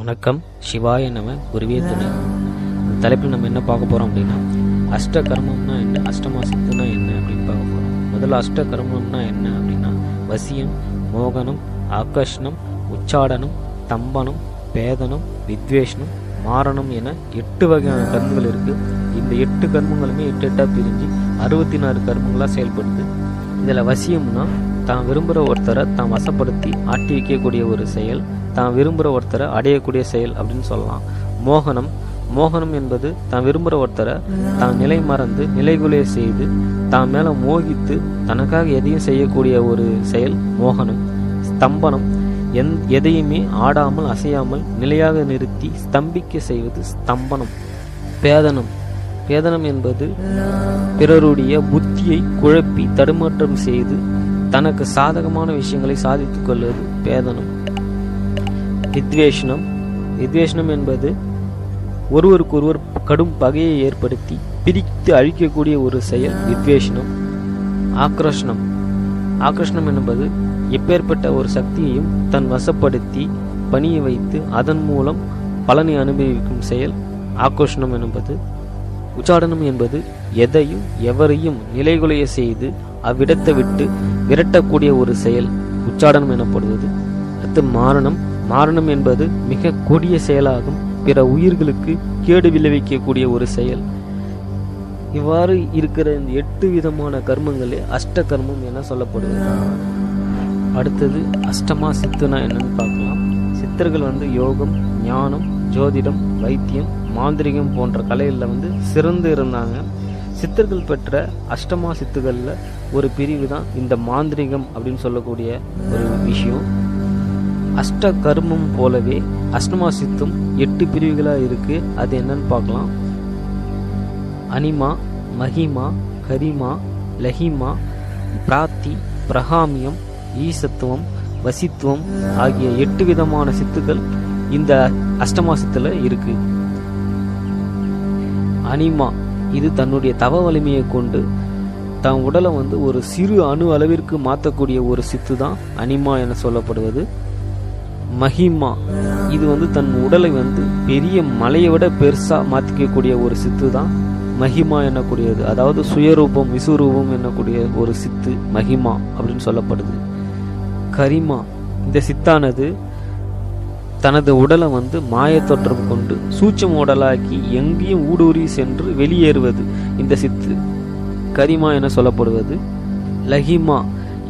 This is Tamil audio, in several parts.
வணக்கம். சிவாய நம்ம குருவே துணை. இந்த தலைப்பில் நம்ம என்ன பார்க்க போகிறோம் அப்படின்னா அஷ்ட கர்மம்னா என்ன அஷ்டமா சித்துனா என்ன அப்படின்னு பார்க்க போகிறோம் முதல்ல அஷ்ட கர்மம்னா என்ன அப்படின்னா வசியம் மோகனம் ஆகர்ஷணம் உச்சாடனம் தம்பனம் பேதனம் வித்வேஷனம் மாரணம் என எட்டு வகையான கர்மங்கள் இருக்கு. இந்த எட்டு கர்மங்களுமே எட்டு எட்டாக பிரிஞ்சு அறுபத்தி நாலு கர்மங்களாக செயல்படுது. இதில் வசியம்னா தான் விரும்புகிற ஒருத்தரை தான் வசப்படுத்தி ஆட்டி வைக்கக்கூடிய ஒரு செயல். தான் விரும்புகிற ஒருத்தரை அடையக்கூடிய செயல் அப்படின்னு சொல்லலாம். மோகனம். மோகனம் என்பது தான் விரும்புகிற ஒருத்தரை தான் நிலை மறந்து நிலைகுலைய செய்து தான் மேலே மோகித்து தனக்காக எதையும் செய்யக்கூடிய ஒரு செயல் மோகனம். ஸ்தம்பனம். எந் எதையுமே ஆடாமல் அசையாமல் நிலையாக நிறுத்தி ஸ்தம்பிக்க செய்வது ஸ்தம்பனம். பேதனம். பேதனம் என்பது பிறருடைய புத்தியை குழப்பி தடுமாற்றம் செய்து தனக்கு சாதகமான விஷயங்களை சாதித்துக் கொள்வது பேதனம். வித்வேஷனம் வித்வேஷனம் என்பது ஒருவருக்கொருவர் கடும் பகையை ஏற்படுத்தி பிரித்து அழிக்கக்கூடிய ஒரு செயல் வித்வேஷனம் ஆக்ரோஷனம். ஆக்ரோஷனம் என்பது எப்பேற்பட்ட ஒரு சக்தியையும் தன் வசப்படுத்தி பணிய வைத்து அதன் மூலம் பலனை அனுபவிக்கும் செயல் ஆக்ரோஷனம் என்பது. உச்சாடனம் என்பது எதையும் எவரையும் நிலைகுலைய செய்து அவ்விடத்தை விட்டு விரட்டக்கூடிய ஒரு செயல் உச்சாடனம் எனப்படுவது. அடுத்து மாரணம். மாரணம் என்பது மிக கொடிய செயலாகும். பிற உயிர்களுக்கு கேடு விளைவிக்கக்கூடிய ஒரு செயல். இவ்வாறு இருக்கிற இந்த எட்டு விதமான கர்மங்களே அஷ்ட கர்மம் என சொல்லப்படுகிறது. அடுத்தது அஷ்டமா சித்துனா என்னன்னு பார்க்கலாம். சித்தர்கள் வந்து யோகம் ஞானம் ஜோதிடம் வைத்தியம் மாந்திரிகம் போன்ற கலைகளில் வந்து சிறந்து இருந்தாங்க. சித்தர்கள் பெற்ற அஷ்டமா சித்துகளில் ஒரு பிரிவு தான் இந்த மாந்திரிகம் அப்படின்னு சொல்லக்கூடிய ஒரு விஷயம். அஷ்ட கர்மம் போலவே அஷ்டமா சித்தும் எட்டு பிரிவுகளாக இருக்கு. அது என்னன்னு பார்க்கலாம். அனிமா மகிமா கரிமா லஹிமா பிராத்தி பிரகாமியம் ஈசத்துவம் வசித்துவம் ஆகிய எட்டு விதமான சித்துக்கள் இந்த அஷ்டமா இருக்கு. அனிமா இது தன்னுடைய தவ வலிமையை கொண்டு தன் உடலை வந்து ஒரு சிறு அணு அளவிற்கு மாற்றக்கூடிய ஒரு சித்து தான் அனிமா என சொல்லப்படுவது. மஹிமா இது வந்து தன் உடலை வந்து பெரிய மலையை விட பெருசாக மாற்றிக்கக்கூடிய ஒரு சித்து தான் மஹிமா என்னக்கூடியது. அதாவது சுயரூபம் விசுரூபம் என்னக்கூடிய ஒரு சித்து மஹிமா அப்படின்னு சொல்லப்படுது. கரிமா இந்த சித்தானது தனது உடலை வந்து மாயத்தொற்றம் கொண்டு சூட்சம் உடலாக்கி எங்கேயும் ஊடுருவி சென்று வெளியேறுவது. இந்த சித்து கரிமா என சொல்லப்படுவது. லஹிமா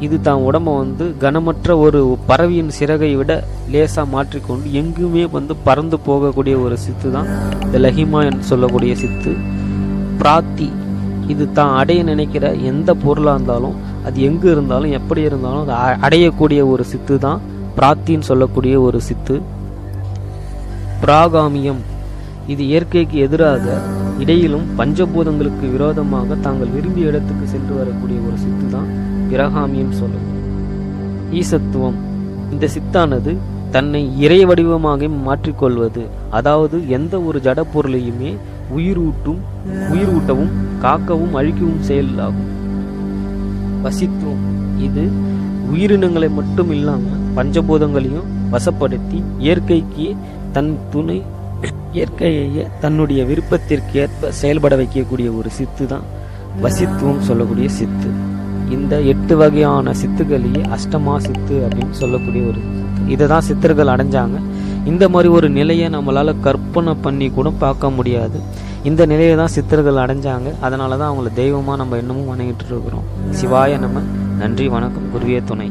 இது தான் உடம்ப வந்து கனமற்ற ஒரு பறவையின் சிறகை விட லேசாக மாற்றிக்கொண்டு எங்குமே வந்து பறந்து போகக்கூடிய ஒரு சித்து தான் இந்த லஹிமா என்று சொல்லக்கூடிய சித்து. பிராத்தி இது தான் அடைய நினைக்கிற எந்த பொருளாக இருந்தாலும் அது எங்கு இருந்தாலும் எப்படி இருந்தாலும் அது அடையக்கூடிய ஒரு சித்து தான் பிராத்தின்னு சொல்லக்கூடிய ஒரு சித்து. பிராகாமியம் இது இயற்கைக்கு எதிராக இடையிலும் பஞ்சபூதங்களுக்கு விரோதமாக தாங்கள் விரும்பிய இடத்துக்கு சென்று வரக்கூடிய ஒரு சித்து தான் பிரகாமியம் சொல்லும் ஈசத்துவம் இந்த சித்தானது தன்னை இறை வடிவமாக மாற்றிக்கொள்வது அதாவது எந்த ஒரு ஜட பொருளையுமே உயிரூட்டும் உயிரூட்டவும் காக்கவும் அழிக்கவும் செயலாகும். வசித்துவம் இது உயிரினங்களை மட்டும் இல்லாமல் பஞ்சபூதங்களையும் வசப்படுத்தி இயற்கைக்கு தன் துணை இயற்கையை தன்னுடைய விருப்பத்திற்கு ஏற்ப செயல்பட வைக்கக்கூடிய ஒரு சித்து தான் வசித்துவம் சொல்லக்கூடிய சித்து. இந்த எட்டு வகையான சித்துக்களையே அஷ்டமா சித்து அப்படின்னு சொல்லக்கூடிய ஒரு இதை தான் சித்தர்கள் அடைஞ்சாங்க. இந்த மாதிரி ஒரு நிலையை நம்மளால் கற்பனை பண்ணி கூட பார்க்க முடியாது. இந்த நிலையை தான் சித்தர்கள் அடைஞ்சாங்க. அதனால தான் அவங்கள தெய்வமாக நம்ம இன்னமும் வணங்கிட்டு இருக்கிறோம். சிவாய நம்ம நன்றி வணக்கம். குருவிய துணை.